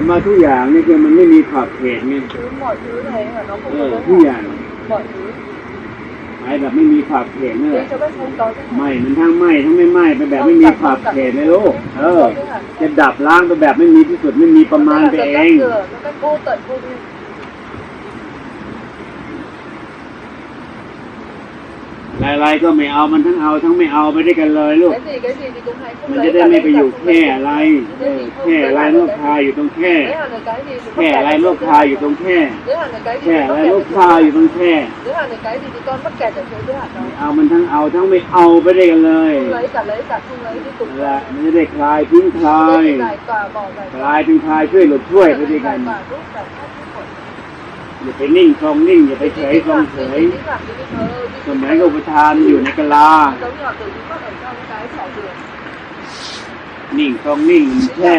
คำว่าทุกอย่างนี่คือมันไม่มีขอบเขตไง thứ mọi thứ này là nó เอ không อ có ทุก giới อย่าง hạn mọi thứ หมายแบบไม่มีขอบเขตนี่แห để ละ cho các không có giới hạn ไหม่มันทั้งไหม้ทั้งไม่ไหม้ไปแบบไม่มีขอบเขตเลยลูกเออ จะดับล้างไปแบบไม่มีที่สุดไม่มีประมาณ Nó ไป là เอ cách ง อะไรๆก็ไม่เอามันทั้งเอาทั้งไม่เอาไปได้กันเลยลูก มันจะได้ไม่ไปอยู่แค่อะไรแค่อะไรลูกคาอยู่ตรงแค่แค่อะไรลูกคาอยู่ตรงแค่แค่อะไรลูกคาอยู่ตรงแค่เอามันทั้งเอาทั้งไม่เอาไปได้วยกันเลยละมันจะได้คลายทิ้งคลาย คลายทิ้งคลายช่วยหลุดช่วยไปด้วยกัน อย่าไปนิ่งทรงนิ่ง อย่าไปเฉยทรงเฉย Cái cảm cái thờ ơ, สมัยกับอุปทานอยู่ในกะลา giống như là từ cái phát ở trong cái thảo dược นิ่งทรงนิ่งมันแช่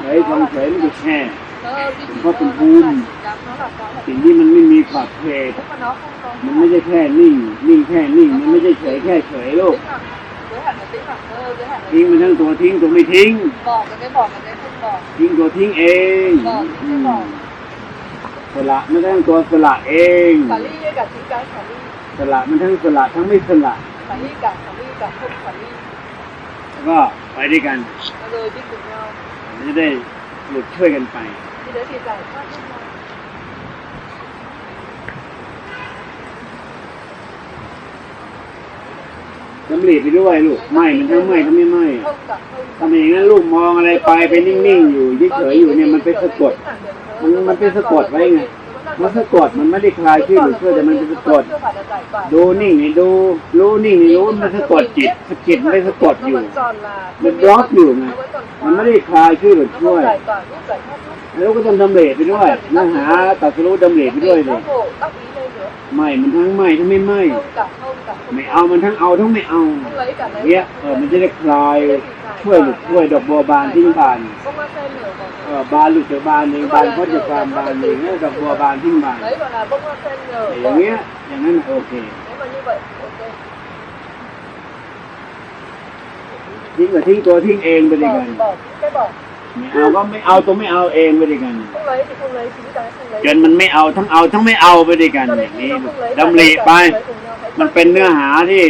เฉยทรงเฉยมันก็แช่ Thờ ơ, cái gì Có thờ tình ơ, huống. nó là dám, nó là có là สิ่งที่มันไม่มีขอบเขต nếu mà nó không có มันไม่ใช่แค่นิ่ง นิ่งแค่นิ่ง มันไม่ใช่เฉยแค่เฉยลูก tĩnh lặng giới hạn là tĩnh lặng thờ ơ, giới hạn là ทิ้งมันทั้งตัวทิ้งตัวไม่ทิ้ง bỏ cái cái bỏ cái cái không bỏ ทิ้งตัวทิ้งเอง bỏ อื cái ม bỏ สละไม่ทั้งตัวสละเอง khả ly với cả chính cái khả ly สละมันทั้งสละทั้งไม่สละ khả ly cả khả ly cả không khả ly แล้วก็ไปด้วยกัน Và rồi đi cùng nhau มันจะได้หลุดช่วยกันไป thì đấy thì giải thoát với nhau ดำริไปด้วยลูกไม่มันทั้งไม่ทั้งไม่ไม่ không cả không ทำอย่างนั้นลูกมองอะไรไปไปนิ่งๆอยู่เฉยๆอยู่เนี่ยมันไปสะกด มันมันเปสะกดไว้ไงมันสะกดมันไม่ได้คลายชื่อหรือช่วยแต่มันจะสะกด ดูนิ่งนี่ดู รู้นิ่งนี่รู้มันสะกดจิตสะกิดไม่สะกดอยู่ มันบล็อกอยู่ไงมันไม่ได้คลายชื่อหรือช่วยแล้วก็ต้องดำเริไปด้วยนื้อหาตัดสรู้ดำเริไปด้วยเลย ไม่มันทั้งไม่ทั้งไม่ไม่ไม่เอามันทั้งเอาทั้งไม่เอาเนี้ยเออมันจะได้คลายช่วยหลุดช่วยดอกบัวบานทิ้งบานเออบานหลุดจากบานเองบานก็จะความบานเองแล้วดอกบัวบานทิ้งบาน đấy gọi là bông hoa sen nhờ อย่างเงี้ยอย่างนั้นโอเค nếu mà như vậy ok ทิ้งก็ทิ้งตัวทิ้งเองไปด้วย bỏ กัน เอาก็ไม่เอาตัวไม่เอาเองไปด้วยกัน จนมันไม่เอาทั้งเอาทั้งไม่เอาไปด้วยกัน cho อ đến ย่าง khi นี้ nó không lấy ดำริไป มันเป็นเนื้อหาที่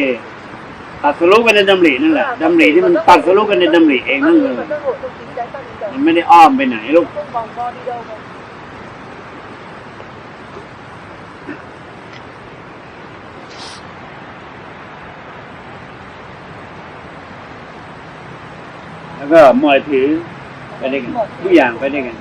ตัดสรุปกันในดำรินั่นแหละดำริที่มันตัดสรุปกันในดำริเองนั่นเลยมันไม่ได้อ้อมไปไหนลูกแล้วก็มอยถือ ไปด้วยกันทุกอย่างไปด้วยกัน